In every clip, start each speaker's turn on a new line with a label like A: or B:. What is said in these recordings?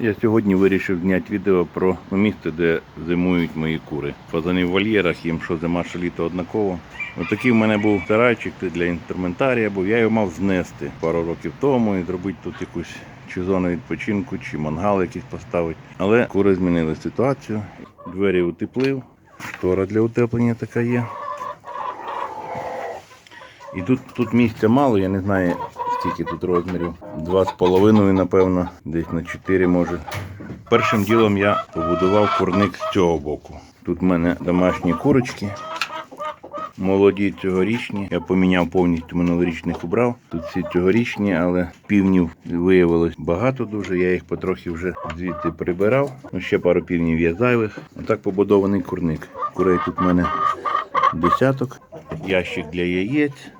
A: Я сьогодні вирішив зняти відео про місце, де зимують мої кури. Фазани в вольєрах, їм що зима, що літо однаково. Отакий в мене був сарайчик для інструментарія, був. Я його мав знести пару років тому і зробити тут якусь чи зону відпочинку, чи мангал якийсь поставити. Але кури змінили ситуацію. Двері утеплив, штора для утеплення така є. І тут, тут місця мало, я не знаю скільки тут розмірів. Два з половиною, напевно, десь на чотири може. Першим ділом я побудував курник з цього боку. Тут в мене домашні курочки. Молоді цьогорічні. Я поміняв повністю минулорічних убрав. Тут всі цьогорічні, але півнів виявилось багато дуже. Я їх потрохи вже звідти прибирав. Ну, ще пару півнів є зайвих. Отак побудований курник. Курей тут в мене десяток. Ящик для яєць.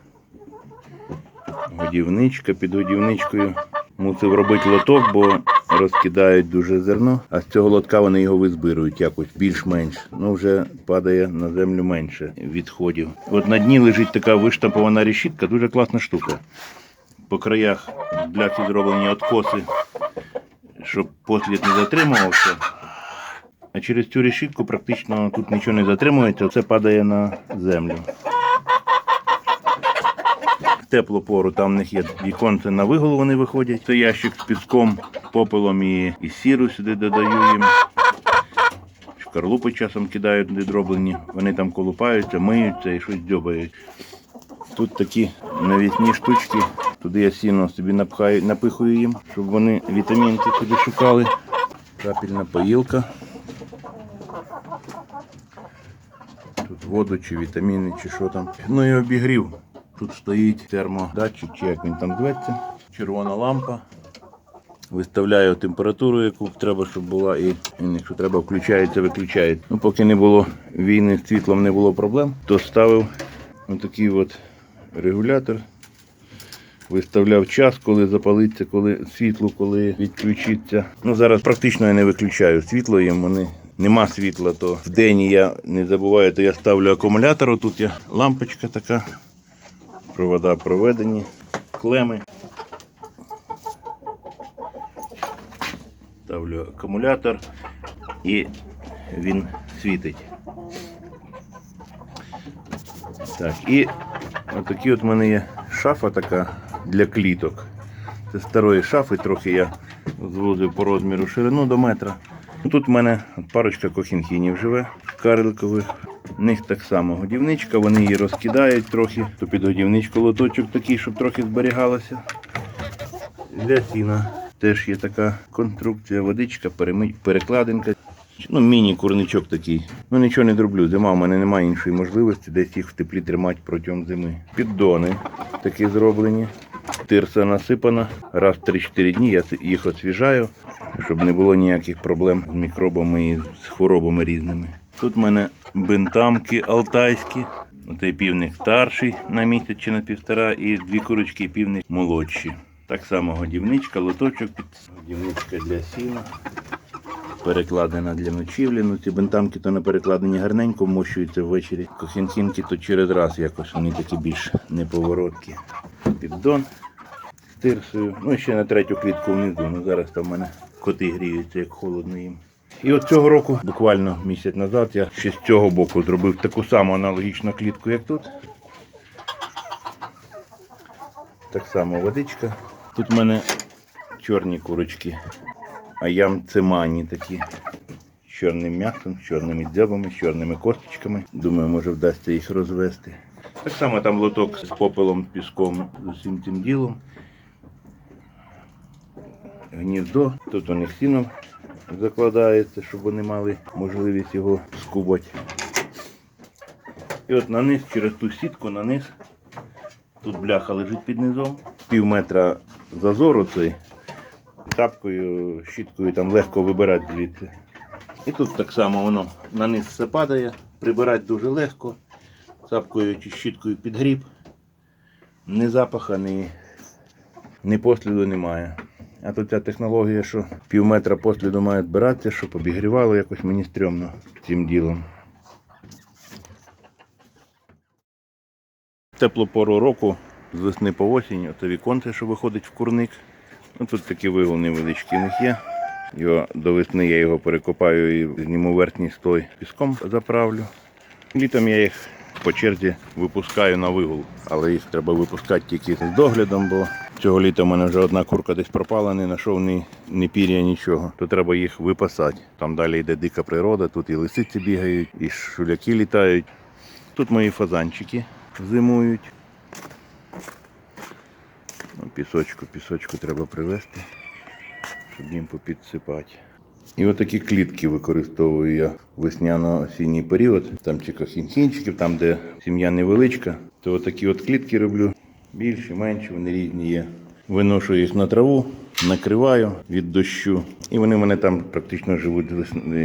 A: Годівничка під годівничкою. Мусив робити лоток, бо розкидають дуже зерно, а з цього лотка вони його визбирують якось більш-менш. Ну вже падає на землю менше відходів. От на дні лежить така виштампована решітка, дуже класна штука. По краях бляхи зроблені откоси, щоб послід не затримувався. А через цю решітку практично тут нічого не затримується, все падає на землю теплу пору там в них є віконце на виголу вони виходять. Це ящик з піском, попелом і, і сіру сюди додаю їм. Шкарлупи часом кидають недроблені, вони там колупаються, миються і щось дзьобають. Тут такі навісні штучки. Туди я сіно собі напхаю, напихую їм, щоб вони вітамінки собі шукали. Капельна поїлка. Тут воду чи вітаміни, чи що там. Ну і обігрів. Тут стоїть термодатчик, чи як він там зветься. Червона лампа. Виставляю температуру, яку треба, щоб була, і якщо треба, включається, виключається. Ну, поки не було війни з світлом, не було проблем, то ставив отакий от регулятор. Виставляв час, коли запалиться, коли світло, коли відключиться. Ну зараз практично я не виключаю світло їм. Вони нема світла, то в день я не забуваю, то я ставлю акумулятор. Тут є лампочка така, провода проведені, клеми. Ставлю акумулятор і він світить. Так, і отакі от в мене є шафа така для кліток. Це старої шафи, трохи я зводив по розміру ширину до метра. Тут в мене парочка кохінхінів живе, карликових. В них так само годівничка, вони її розкидають трохи, то під годівничку лоточок такий, щоб трохи зберігалося. Для сіна теж є така конструкція, водичка, перекладинка. Ну, міні-курничок такий. Ну нічого не зроблю. Зима в мене немає іншої можливості десь їх в теплі тримати протягом зими. Піддони такі зроблені. Тирса насипана. Раз в 3-4 дні я їх освіжаю, щоб не було ніяких проблем з мікробами і з хворобами різними. Тут в мене бентамки алтайські. Оцей півник старший на місяць чи на півтора, і дві курочки півник молодші. Так само годівничка, лоточок, під- годівничка для сіна перекладена для ночівлі. Ну ці бентамки то на перекладені гарненько вмощуються ввечері. Кохінхінки то через раз якось вони такі більш неповороткі. Піддон з тирсою. Ну ще на третю клітку внизу. Ну зараз там в мене коти гріються, як холодно їм. І от цього року, буквально місяць назад, я ще з цього боку зробив таку саму аналогічну клітку, як тут. Так само водичка. Тут в мене чорні курочки. А ям цимані такі. З чорним м'ясом, з чорними дзьобами, з чорними косточками. Думаю, може вдасться їх розвести. Так само там лоток з попелом, піском, з усім цим ділом. Гніздо. Тут у них сіно закладається, щоб вони мали можливість його скубати. І от на низ, через ту сітку на низ, тут бляха лежить під низом. Пів метра зазору цей тапкою, щіткою там легко вибирати звідси. І тут так само воно на низ все падає, прибирати дуже легко. Цапкою чи щіткою підгріб. Ні запаха, ні, ні посліду немає. А тут ця технологія, що пів метра посліду має збиратися, щоб обігрівало якось мені стрьомно цим ділом. Теплу пору року, з весни по осінь, це віконце, що виходить в курник. Ну, тут такі вигул невеличкі в них є. Його до весни я його перекопаю і зніму верхній слой піском заправлю. Літом я їх по черзі випускаю на вигул, але їх треба випускати тільки з доглядом, бо цього літа в мене вже одна курка десь пропала, не знайшов ні, ні пір'я, нічого. То треба їх випасати. Там далі йде дика природа, тут і лисиці бігають, і шуляки літають. Тут мої фазанчики зимують. Ну, пісочку, пісочку треба привезти, щоб їм попідсипати. І отакі клітки використовую я весняно-осінній період. Там чи хінхінчиків, там, де сім'я невеличка, то отакі от клітки роблю. Більші, менші, вони різні є. Виношу їх на траву, накриваю від дощу. І вони в мене там практично живуть,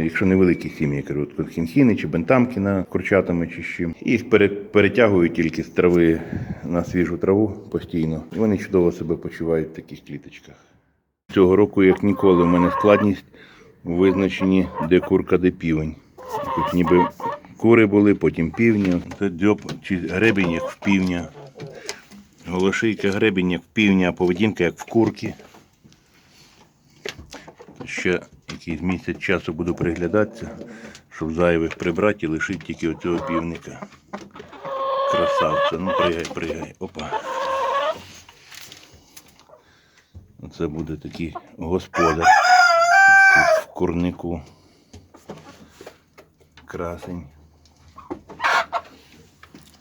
A: якщо невеликі сім'ї, я кажу, от хінхіни чи бентамки на курчатами чи чим. І їх перетягую тільки з трави на свіжу траву постійно. І вони чудово себе почувають в таких кліточках. Цього року, як ніколи, в мене складність у визначенні, де курка, де півень. Тут ніби кури були, потім півні. Це дзьоб чи гребінь, як в півня. Голошийка гребінь, як в півня, а поведінка, як в курки. Ще якийсь місяць часу буду приглядатися, щоб зайвих прибрати і лишити тільки оцього півника. Красавця. Ну пригай, пригай. Опа. Оце буде такий господар курнику. Красень.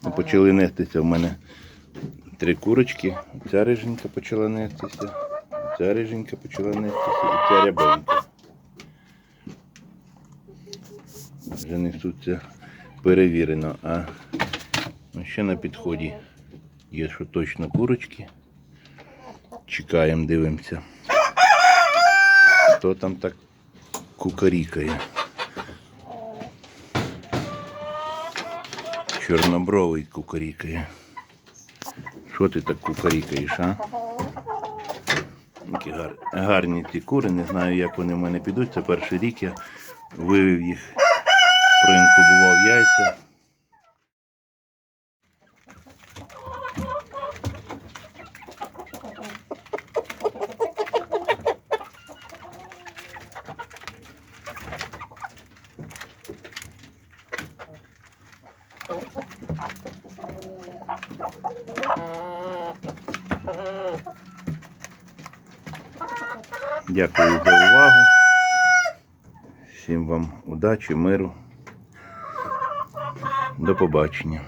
A: Ну, Почали нестися в мене три курочки. Ця риженька почала нестися, ця риженька почала нестися і ця рябенька. Вже несуться перевірено, а ну, ще на підході є, що точно курочки. Чекаємо, дивимося. Хто там так кукарікає? Чорнобровий кукарікає. Що ти так кукарікаєш, а? Які гар... гарні ці кури, не знаю, як вони в мене підуть. Це перший рік я вивів їх, проінкубував яйця. Дякую за увагу. Всім вам удачі, миру. До побачення.